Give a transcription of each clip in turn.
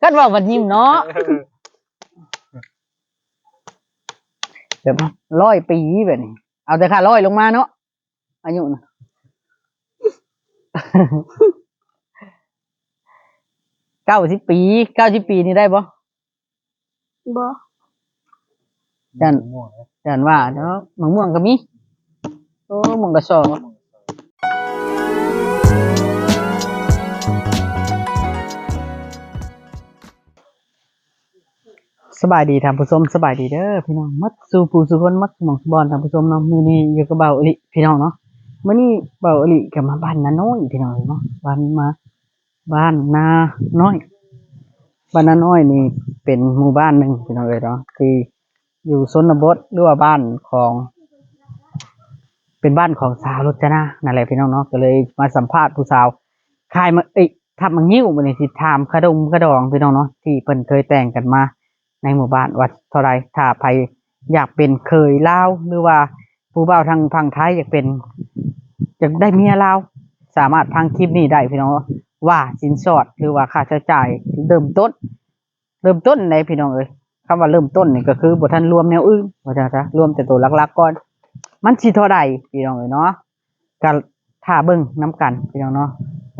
ก็ว่ามันยิ้มเนาะเดี๋ยวร้อยปีแบบนี้ เอาแต่ค่าร้อยลงมาเนาะอายุนะเก้าสิบปีเก้าสิบปีนี่ได้ปะบ่ยันม่วงนะยันว่าเนาะมะม่วงก็มีโอ้มงกระส สบายดีท่านผู้ชมสบายดีเด้อพี่น้องมัดสู่ผู้สู่คนมัดสมองสบอนท่านผู้ชมเนาะมื้อนี้อยู่กับเบาอลิพี่น้องเนาะมื้อนี้เบาอลิก็มาบ้านนาน้อยพี่น้องเนาะบ้านมาบ้านนาน้อยบ้านนาน้อยนี่เป็นหมู่บ้านหนึ่งพี่น้องเอ้ยเนาะที่อยู่ชนบทหรือว่าบ้านของ เป็นบ้านของสาวรจนานั่นแหละพี่น้องเนาะก็เลยมาสัมภาษณ์ผู้สาวขายมาเอ้ยทำมังยิ้วมันนี่สิถามขดมขดองพี่น้องเนาะที่เพิ่นเคยแต่งกันมา ในหมู่บ้านว่าเท่าไรถ้าใครอยากเป็นเคยเล่าหรือว่าผู้บ่าวทางฝั่งไทยอยากเป็นอยากได้เมียเล่าสามารถทางคลิปนี้ได้พี่น้องว่าสินสอดหรือว่าค่าใช้จ่ายเริ่มต้น เริ่มต้นในพี่น้องเอ้ยคำว่าเริ่มต้นนี่ก็คือบทท่านรวมแนวอื่นว่าจะจะรวมแต่ตัวหลักๆก่อน มันสิเท่าใดพี่น้องเอ้ยเนาะก็ท่าเบิ่งน้กันพี่น้องเนาะ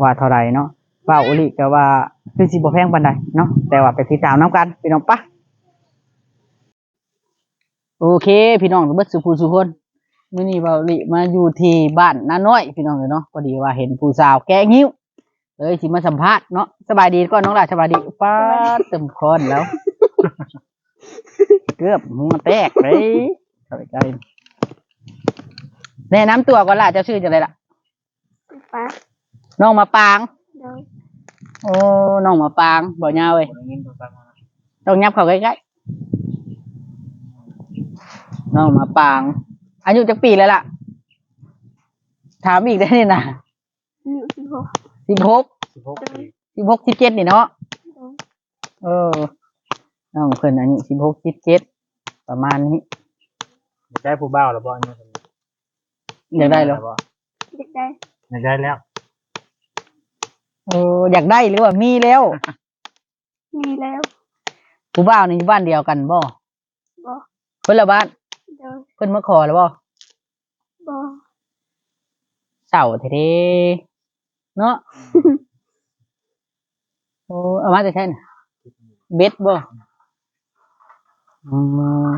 ว่าเท่าใดเนาะว่าโอลิก็ว่าคือสิบ่แพงปานใดเนาะแต่ว่าไปติดตามน้กันพี่น้องปะ โอเค พี่น้องเบิดสุภูสุคนมื้อนี้ว่าโอลิมาอยู่ที่บ้านน้าน้อย พี่น้องเอ้ยเนาะพอดีว่าเห็นผู้สาวแกงิ้วเลยสิมาสัมภาษณ์เนาะสบายดีก่อนน้องหลาสบายดีป้าดเต็มคอนแล้ว เกือบหัวแตกเลยเข้าไปใกล้แนะนำตัวก่อนล่ะเจ้าชื่อจะอะไรล่ะป้าน้องมาปาง โดยโอ้น้องมาปางบ่ยาวเว้ยคนได้ยินตัวฟังมาต้องยับเข้าใกล้ๆ น้องมาปาง อายุจักปีแล้วล่ะ ถามอีกได้นี่นะอายุสิบหกสิบหกสิบหกปีสิบหกสิบเจ็ดนี่เนาะโดยเออน้องเพิ่นอายุสิบหกสิบเจ็ดประมาณนี้อยากได้ผู้บ่าวแล้วบ่อันนี้คนนี้อยากได้แล้วบ่เด็กได้อยากได้แล้วเอออยากได้หรือว่ามีแล้ว มีแล้ว ผู้บ่าวนี่อยู่บ้านเดียวกันบ่บ่เพิ่นละบ้าน โดยเพิ่นมาขอแล้วบ่บ่เสาเท่ๆเนาะ โอ้เอามาจะใช่น่ะเบ็ดบ่อืม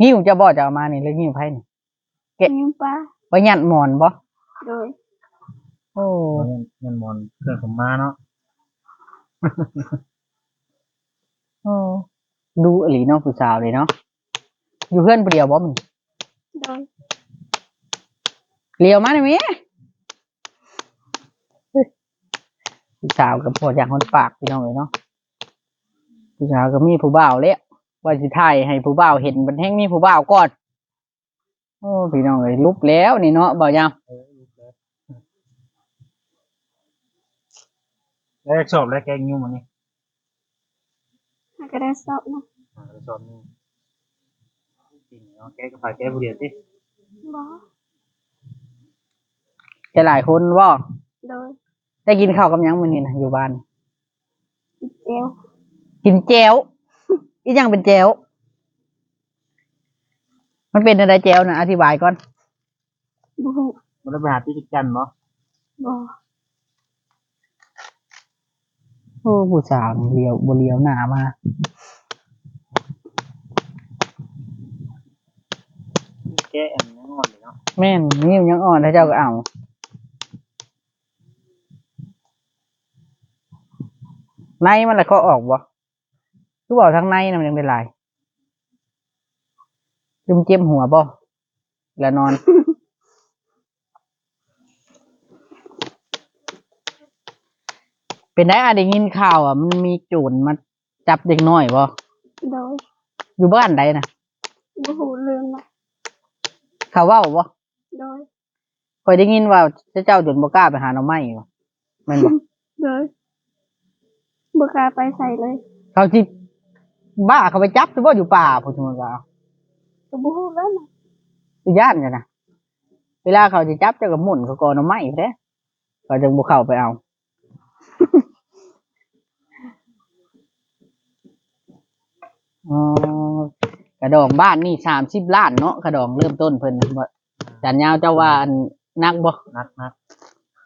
หิ้วจะบ่จะเอามานี่หรือหิ้วไผนี่ เกะมีป้าไว้ยัดหมอนบ่โดยโอ้เงินเงินมอนเครื่องผมมาเนาะโอ้ดูอหลีเนาะผู้สาวเลยเนาะ อยู่เพื่อนผู้เดียวบ่มันโดยเลี้ยวมาได้ไหมผู้สาวกับพออย่างคนปากพี่น้องเลยเนาะผู้สาวก็มีผู้บ่าวแล้วว่าสิถ่ายให้ผู้บ่าวเห็นมันแห้งมีผู้บ่าวก่อนโอ้พี่น้องเลยลุกแล้วนี่เนาะบ่าวยามเออลูกเลยแล้วสอบแล้วแกงยิ้วมันนี่หากระได้สอบนะอ่าแล้วสอบนี่ จริงเนาะแกก็พาแกผู้เดียวสิบ่จะหลายคนว่าโดยได้กินข้าวกับหยังมื้อนี้นะอยู่บ้าน อีเจลกินแจว อีหยังเป็นแจว มันเป็นอะไรแจวนะอธิบายก่อนบ่ฮู้มันได้ไปหาที่ติดกันเนาะบ่โอ้ผู้สาวนี่เลียวบ่เลียวหน้ามา แกอันนี้งอนเลยเนาะ แม่นนิ้วยังอ่อนถ้าเจ้าก็เอาในมันละเขาออกบ่คือบอกทางในน่ะมันยังเป็นลายจุมเจียมหัวบ่แล้วนอน เป็นได้อะได้ยินข่าวอะ มันมีโจรมาจับเด็กน้อยบ่โดยอยู่บ้านใดนะบ่ฮู้เรื่องนะเขาเว่าบ่ โดยคอยได้ยินว่าเจ้าจนบ่กล้าไปหาเน่ไม่บ่แมันบ่โดยบ่กล้าไปใส่เลยเขาจิบ้าเขาไปจับสิบ่อยู่ป่าพุทธมันก็เอาก็บ่ฮู้แล้วนะสิย่านกันนะเวลาเขาจะจับเจ้าก็หมุนเขาก่อหน่อไม้แท้เขาจึงบ่เข้าไปเอาอ๋อกระดองบ้านนี่สามสิบล้านเนาะกระดองเริ่มต้นเพิ่นบ่ จันยาวเจ้าว่าอันนักบ่นักนัก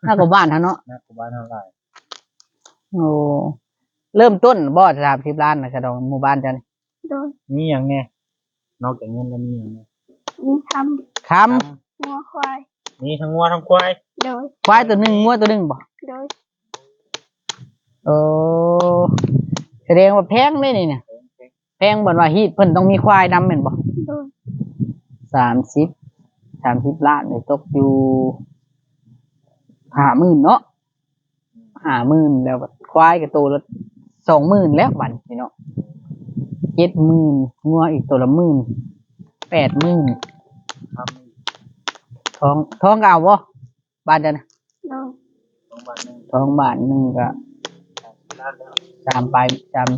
นักกว่าบ้านเท่าเนาะนักกว่าบ้านเท่าไหร่โอ้เริ่มต้นบ่สามสิบล้านนะกระดองหมู่บ้านจันโดยมีอย่างเนี้ยนอกจากเงินแล้วมีอย่างเนี้ยมีทคำงัวควายมีทั้งวัวทั้งควายโดยำควายตัวหนึ่งงัวตัวหนึ่งบ่โดยโอ้แสดงว่าแพงเลยนี่เนี่ยแพงบ่นว่าฮีดเพิ่นต้องมีควายนำแม่นบ่โดยสามสิบ สามสิบล้านเลยตกอยู่ห้าหมื่นเนาะห้าหมื่นแล้วบัดควายกับตัวละสองหมื่นแล้วบัดนี่เนาะเจ็ดหมื่นงัวอีกตัวละหมื่นแปดหมื่นทำอีกทองทองก็เอาบ่บ้านจันนะโดยสองบาทหนึ่งทองบาทหนึ่งก็ล้านแล้วสามไปสาม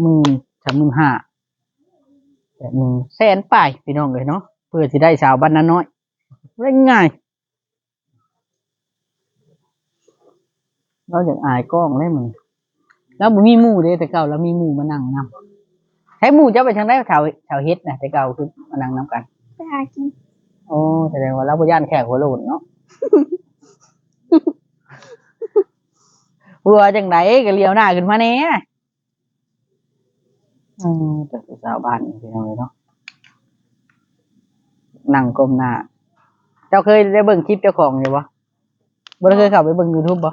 หมื่นสามหมื่นห้าแปดหมื่นแสนไปพี่น้องเลยเนาะเพื่อที่ได้สาวบ้านน้อย เร่งง่ายเราอยากอายกล้องเลยมึงแล้วบ่มีหมู่เด้แต่เก่าแล้วมีหมู่มานั่งนำใช้หมู่เจ้าไปทางได้แถวแถวเฮ็ดนะแต่เก่าคือมานั่งนํกัน ไปหากิน โอ้แสดงว่าเราบ่ย่านแขกหัวโลนเนาะ หัวจังไดก็เลี้ยวหน้าขึ้นมาแน่อืมแต่ผู้สาวบ้านนี่พี่น้องเลยเนาะนั่งก้มหน้า เจ้าเคยได้เบิ่งคลิปเจ้าของอยู่บ่บ่ได้เคยเข้าไปเบิ่ง YouTube บ่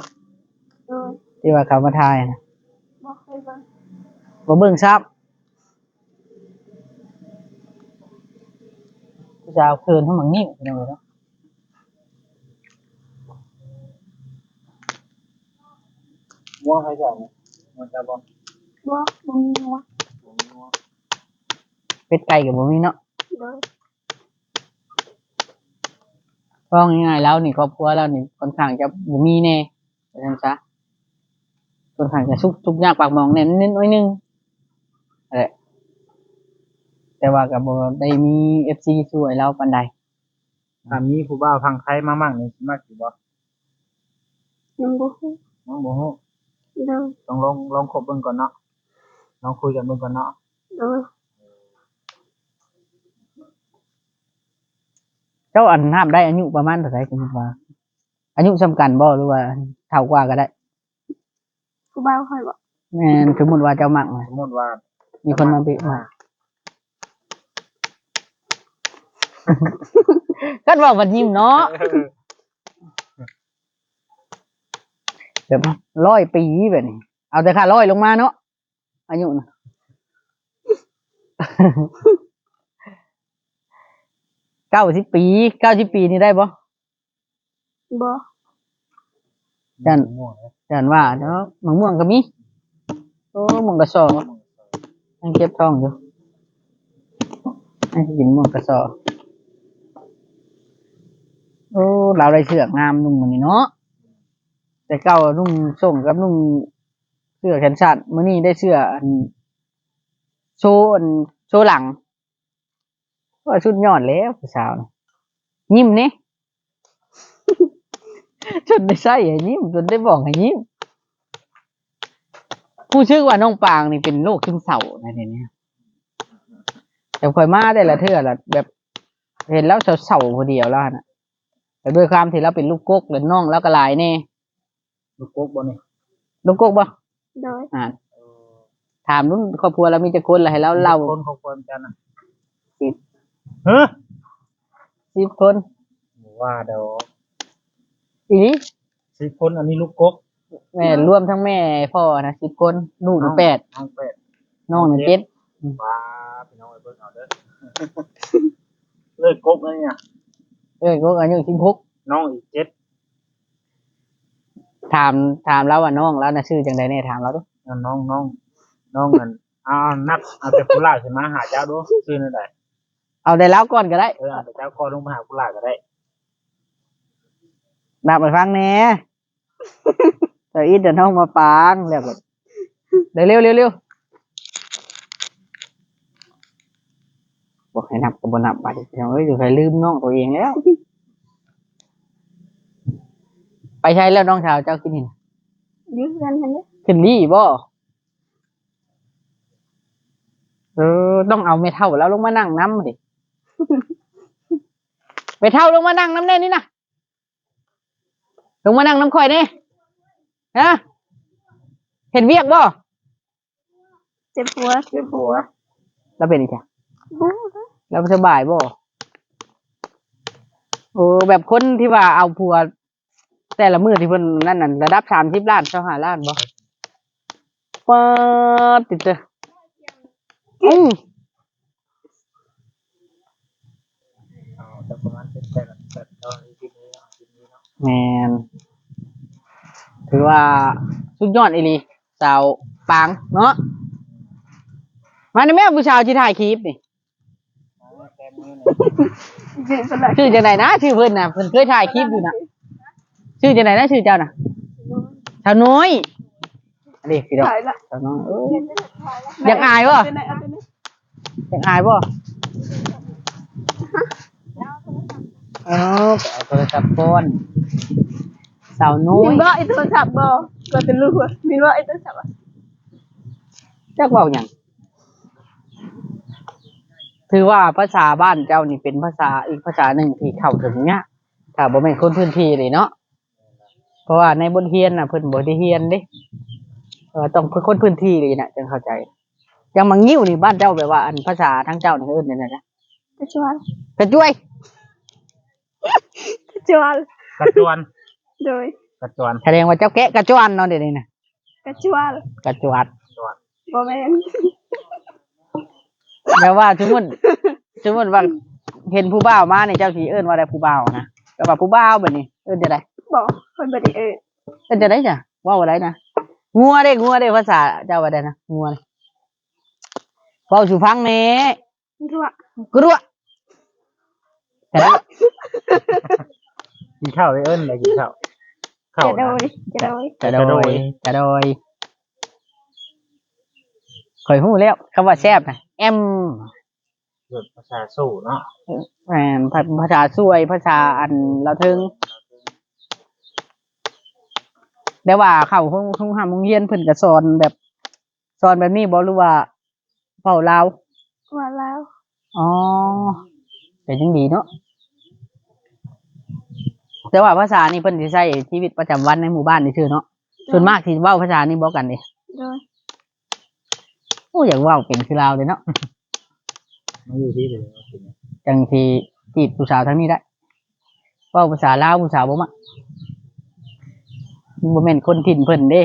โดยที่ว่าเขามาถ่ายนะบ่เคยเบิ่งบ่เบิ่งซับผู้สาวเคินทั้งหมังนิ้วพี่น้องเลยเนาะวัวใครจะเนี่ยมันจะบอลบ่บ่มีงัววัวเป็ดไก่กับบ่มีเนาะ โดย เพราะง่ายๆแล้วนี่ครอบครัวเรานี่ค่อนข้างจะบ่มีแน่ว่าซั่นซะค่อนข้างจะทุกทุกข์ยากปากหมองแน่นิดหน้อยหนึงนั่นแหละแต่ว่าก็บ่ได้มี FC ช่วยเราปานใดถ้ามีผู้บ่าวพังไทยมามั่งนี่สิมากสิบ่ยังบ่ฮู้น้องบ่ฮู้โดยต้องลองลองคบเบิ่งก่อนเนาะลองคุยกันเบิ่งก่อนเนาะโดย เจ้าอันห้ามได้อายุประมาณเท่าไหร่คุณว่าอายุสำคัญบ่หรือว่าเท่ากว่าก็ได้ผู้บ่าวค่อยบอกแม่นสมมุติว่าเจ้ามักนะสมมติว่ามีคนมาบิมาก็บอกว่ายิ้มเนาะแบบร้อยปีแบบนี้ เอาแต่ค่าร้อยลงมาเนาะอายุนะ เก้าสิบปีเก้าสิบปีนี่ได้ปะบ่จันม่วงนะจันว่าเนาะมะม่วงก็มีโอ้มะม่วงกระสอยังเก็บท้องอยู่ให้กินมะม่วงกระสอโอ้เราได้เสื้องามนุ่งมันนี่เนาะแต่เก้านุ่งส่งกับนุ่งเสื้อแขนสั้นมื้อนี้ได้เสื้ออันโชว์อันโชว์หลัง ว่าชุดยอดแล้วผู้สาวน่ะยิ้มเนี่ยจนได้ใส่ให้ยิ้มจนได้บอกให้ยิ้มผู้ชื่อว่าน้องปางนี่เป็นโรคซึมเศร้าในเดี๋ยวนี้แต่คอยมาได้ละเทื่อละแบบ เห็นแล้วเศร้าๆพอเดียวแล้วนะแต่ด้วยความที่เราเป็นลูกกกเลยน้องแล้วก็หลายแน่ลูกโป๊กบ่นี่ลูกกกบ่โดยอ่าถามรุ่นครอบครัวเรามีจะคนอะไรให้เราเล่าคนของคนกันน่ะสิบเฮ้อสิบคนว่าเดี๋ยวอีนี้สิบคนอันนี้ลูกกกแม่รวมทั้งแม่พ่อนะสิบคนลูกน่ะแปดน้องเป็ดน้องน่ะเจ็ดว้าพี่น้องไอ้เบิ่งเอาเด้อเลิกกกแล้วเนี่ยเอ้ยก็อายุสิบหกน้องอีกเจ็ดถามถามแล้วว่าน้องแล้วนะชื่อจังใดเนี่ยถามเราดูน้องน้องน้องน้องนั่นเอาเอานับเอาแต่ผู้ลายสิมาหาเจ้าดูชื่อนั่นได้ เอาได้แล้วก่อนก็ได้ เออเอาแต่เจ้าก็ลงมาหาผู้ลายก็ได้ นับไปฟังแหน่แต่อีเดี๋ยวน้องมาปางเรียกเดี๋ยวเร็วเร็วเร็วบอกให้นับก็บ่นับไปเดี๋ยวเอ้ยอยู่ใครลืมน้องตัวเองแล้ว ไปใช้แล้วน้องชาวเจ้าขึ้นนี่นะยืนกันหั่นเด้อขึ้นนี่บ่เอเออต้องเอาเมเท่าแล้วลงมานั่งน้ำดิ เมเท่าลงมานั่งน้ำแน่นี่นะลงมานั่งน้ำข่อยนี่ฮะเห็นเวียกบ่เจ็บหัวเจ็บหัวแล้วเป็นอีกจ้ะบู๊แล้วสบายบ่โอ้แบบคนที่ว่าเอาผัว แต่ละมือที่เพิ่นนั่นน่ะระดับสามสิบล้านเจ้าหาล้านบ่ปาดติดเจออืม เอาแต่ประมาณเป็นแต่ละแต่ตอนนี้ที่นี้เนาะที่นี้เนาะ แมนถือว่าสุดยอดอีหลีสาวปางเนาะมาในแม่ผู้ชาวที่ถ่ายคลิปนี่เอาแก้มือหน่อยยืนเป็นไรชื่อจังไหนนะชื่อเพิ่นน่ะเพิ่นเคยถ่ายคลิปอยู่น่ะชื่อจังไหนนะชื่อเจ้าน่ะชาวน้อยอันนี้พี่ดอกถ่ายละชาวน้อยเอ้ยอยากอายบ่เป็นไรเอาเป็นไรอยากอายบ่เออไปเอาโทรศัพท์ก่อน สาวน้อมิยนว่าไอ้โทรศัพท์บอก็จะรู้ว่ามินว่าไอ้โทรศัพท์อะจักเว้าหยังถือว่าภาษาบ้านเจ้านี่เป็นภาษาอีกภาษาหนึ่งที่เข้าถึงเนี่ยถ้าบ่แม่นคนพื้นที่เลยเนาะเพราะว่าในบทเรียนน่ะเพิ่นบ่ได้เรียนเด้เออต้องเป็นคนพื้นที่เลยน่ะจึงเข้าใจอย่างมังงิ้วนี่บ้านเจ้าแบบว่า อันภาษาทางเจ้านี่เอิ้นนั่นน่ะนะกระจวนกระจ้วยกระจวน กระจวนโดยกระจวนแสดงว่าเจ้าแกะกระจวนเนาะเดี๋ยวนี้น่ะกระจวนกระจวดจวนบ่แม่นแปลว่าสมมุติสมมุติว่าเห็นผู้บ่าวมาเนี่ยเจ้าสิเอิ้นว่าได้ผู้บ่าวนะก็ว่าผู้บ่าวแบบนี้ เอิ้นจะได้บอกคนบ่ได้เอ่ยเอิ้นจะได้จ้ะเว่าอะไรนะงัวเด้งัวเด้ภาษาเจ้าว่าได้นะงัวนี่เว้าสู่ฟังแหน่รั่วกรัวแต่ละ กินข้าวเลยเอิ้นเลยกินข้าวข้าวจะโดนะยจะโดยจะโดจะโดยยจะโดยข่อยฮู้แล้วคำว่าแซ่บนะแอมเกิดภาษาสู้เนาะแหมภาภาษาสวยภาษาอันเราถึงแต่ว่าเข้าห้องห้องหามโรงเรียนเพิ่นก็สอนแบบสอนแบบนี้บ่หรือว่าเป่าลาว ว่าแล้วอ๋อแต่ยังดีเนาะ แต่ว่าภาษานี่เพิ่นสิใช้ชีวิตประจำวันในหมู่บ้านนี่ชื่อเนาะส่วนมากที่เว้าภาษานี่บอกกันเด้โดยโอ้อยากเว้าเป็นคือลาวเลยเนาะไม่อยู่ที่เลยว่าเป็นไงจังที่จีบผู้สาวทั้งนี้ได้เว้าภาษาลาวผู้สาวบ่มักบ่แม่นคนถิ่นเพิ่นเด้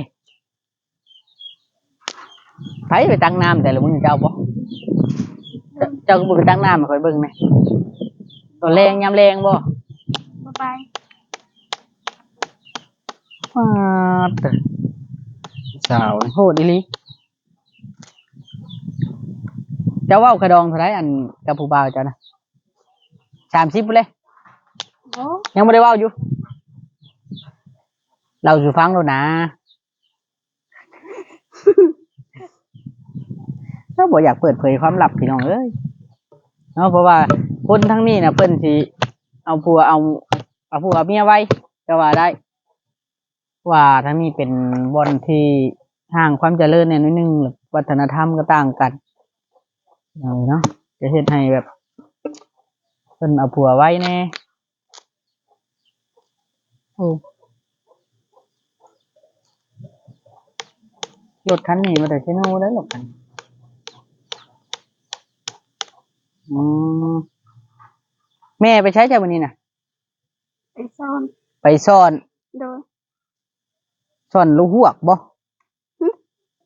ไผไปตั้งน้ำแต่ละมื้อเจ้าบ่เจ้าเจ้าก็บ่ไปตั้งน้ำให้ข่อยเบิ่งแหน่ตอนแรงยามแรงบ่บ่ไป ฟาดเด้อสาวโหดอีหลีเจ้าเว้ากระดองเท่าไรอันกับผู้บ่าวเจ้านะ30พุ่นเลยโอ้ยังไม่ได้เว่าอยู่ เราสู่ฟังแล้วนะถ้าบอกอยากเปิดเผยความลับพี่น้องเอ้ยเนาะเพราะว่าคนทั้งนี้นะเพิ่นสิเอาผัวเอาเอาผัวเอาเมียไว้ก็ว่าได้ ว่าทั้งนี้เป็นบอนที่ห่างความเจริญเนี่ยนิดนึงวัฒนธรรมก็ต่างกันเอาเนาะจะเฮ็ดให้แบบเพิ่นเอาผัวไว้แน่โอ้รถคันนี้มาแต่เชโน่ได้หรอกคันอืมแม่ไปใช้จากวันนี้นะไปซ่อน ไปซ่อน โดย ซ่อนลูกหวกบ่หึ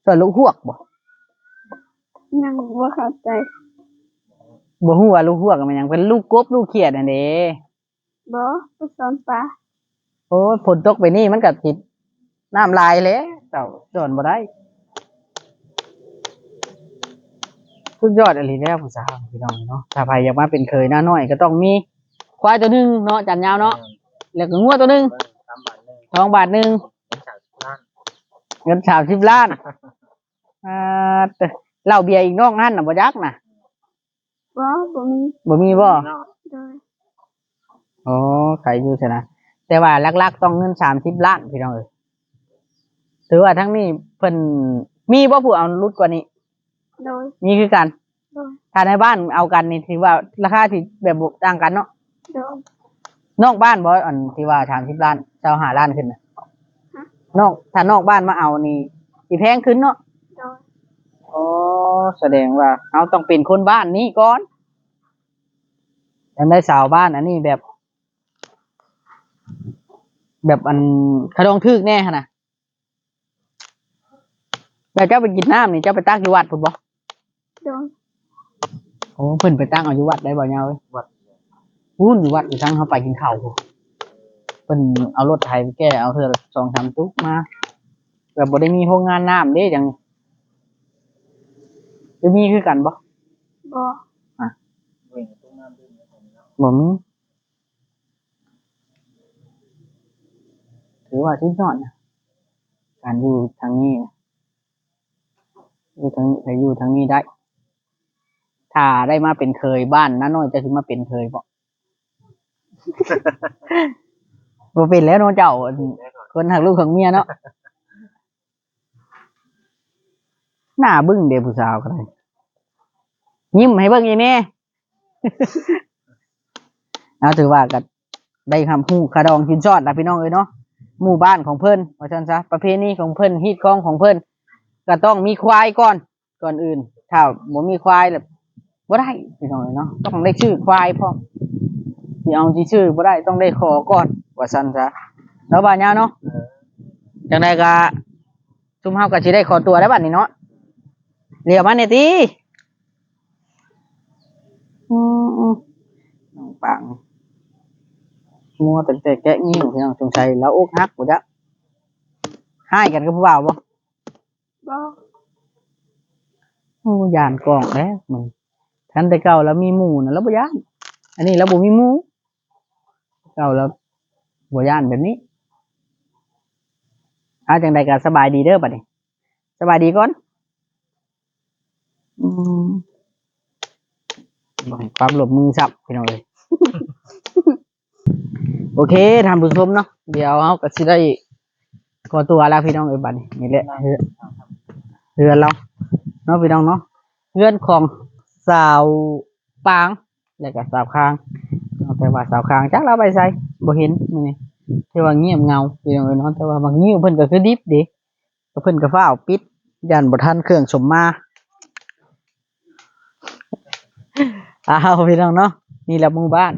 ซ่อนลูกหวกบ่ยังบ่เข้าใจบ่ฮู้ว่าลูกหวกมันหยังเป็นลูกกบลูกเขียดอันเด้บ่ไปซ่อนปลาโอ้ยฝนตกไปนี่มันก็ติดน้ำลายแล้วเจ้าซ่อนบ่ได้สุดยอดอะไรแล้วผู้สาวพี่น้องเนาะถ้าใครอยากมาเป็นเคยหน้าน้อยก็ต้องมีควายตัวหนึงเนาะจันยาวเนาะแล้วก็งัวตัวหนึงตามบาทหนึ่งทองบาทหนึ่ง เป็นสามสิบล้านเงินสามสิบล้านอ่าแต่เหล้าเบียร์อีกนอกนั่นน่ะบ่ยักน่ะบ่บ่มีบ่มีบ่เนาะโดยอ๋อขายอยู่ใช่นะแต่ว่าลักๆต้องเงินสามสิบล้านพี่น้องเอ้ยถือว่าทั้งนี้เพิ่นมีบ่ผู้เอารุดกว่านี้โดยมีคือกันโดยถ้าในบ้านเอากันนี่ถือว่าราคาที่แบบบ่ต่างกันเนาะโดยนอกบ้านบ่อันที่ว่าทางที่ล้านเจ้าหาล้านขึ้นน่ะฮะ นอกถ้านอกบ้านมาเอานี่สิแพงขึ้นเนาะโดยอ๋อแสดงว่าเราต้องเป็นคนบ้านนี้ก่อนยังได้สาวบ้านอันนี้แบบ แบบอันขดองทึกแน่ขนาดแต่เจ้าไปกินน้ำนี่เจ้าไปตั้งอยู่วัดพุ่นบ่โดยโอ้เพิ่นไปตั้งเอาอยู่วัดได้บ่เนาะเว้ยวัดพูนอยู่วัดอยู่ทั้งเขาไปกินข้าวพุ่น เพิ่นเอารถไถไปแก้เอาเธอสองสามตุ๊กมาแบบบ่ได้มีโรงงานน้ำเด้จังจะมีคือกันบ่บ่เว้ยตรงนั้นด้วยนะผมเนาะบ่มีถือว่าชุดยอดนะการอยู่ทางนี้นะอยู่ทางไปอยู่ทางนี้ได้ ถ้าได้มาเป็นเคยบ้านน้าน้อยจะถึงมาเป็นเคยบ่ บ่เป็นแล้วเน้องเจ้าแน่นอนคนหักลูกของเมียเนาะ หน้าบึ้งเดผู้สาวก็ได้ยิ้มให้เบิ่งอีแม่เอาถือว่าก็ได้คำพูคาดองกินชอดนะพี่น้องเอ้ยเนาะหมู่บ้านของเพิ่นว่าซั่นซะประเพณีของเพิ่นฮีดคองของเพิ่นก็ต้องมีควายก่อนก่อนอื่น ถ้าบ่มีควายแบบบ่ได้พี่น้องเอ้ยเนาะต้องได้ชื่อควายพร้อม สิเอาสิชื่อบ่ได้ต้องได้ขอก่อนว่าซั่นซะเนาะบ้านยาวเนาะเออจังไดก็ซุมเฮาก็สิได้ขอตัวได้บัดนี้เนาะเรียกมาเนี่ยติอืมอืมน้องปังมัวแต่แต่แกะงิ้วพี่น้องสงสัยแล้วอกหักบ่จ๊ะให้กันกับผู้บ่าวบ่บ่โอ้ยานกล้องแล้วมันทันแต่เก่าแล้วมีหมู่น่ะแล้วบ่ย่านอันนี้แล้วบ่มีหมู่ เก่าแล้วบ่ย่านแบบนี้อาจังใดก็สบายดีเด้อบัดนี้สบายดีก่อนอความหลบมือสับพี่น้องเลยโอเคทำผู้ชมเนาะเดี๋ยวเราก็สิได้ขอตัวแล้วพี่น้องเอ้ยบัดนี้นี่แหละเฮือนเราเนาะพี่น้องเนาะเฮือนของสาวปาง แล้วก็สาวคาง แต่ว่าสาวคางจักเราไปใส่บ่เห็นนี้แต่ว่าเงียบเงาพี่น้องเอ้ยเนาะแต่ว่าบางนิ้วเพิ่นก็คือดิบด้เพิ่นก็ฟ้าวปิดยันบ่ทันเครื่องสมมาอ้าวพี่น้องเนาะนี่แหละหมู่บ้าน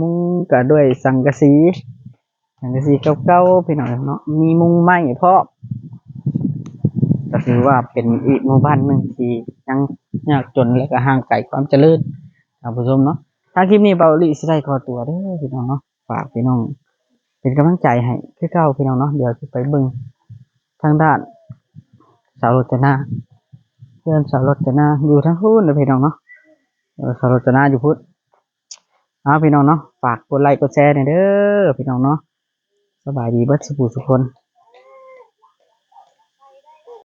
มุงก็ด้วยสังกะสีสังกะสีเก่าๆพี่น้องเนาะมีมุงไม้พร้อมก็ถือว่าเป็นอีกหมู่บ้านหนึ่งที่ยังยากจนและก็ห่างไกลความเจริญท่านผู้ชมเนาะ ถ้าคลิปนี้เบาลีสิได้ขอตัวเด้อพี่น้องเนาะฝากพี่น้อง เป็นกำลังใจให้คือเก่าพี่น้องเนาะเดี๋ยวจะไปเบิ่งทางด้าน สาวรจนาเพื่อนสาวรจนาอยู่ทั้งคู่เลยพี่น้องเนาะสาวรจนาอยู่พุทธเอาพี่น้องเนาะฝากกดไลค์กดแชร์หน่อยเด้อพี่น้องเนาะสบายดีเบิดสุขสุขคน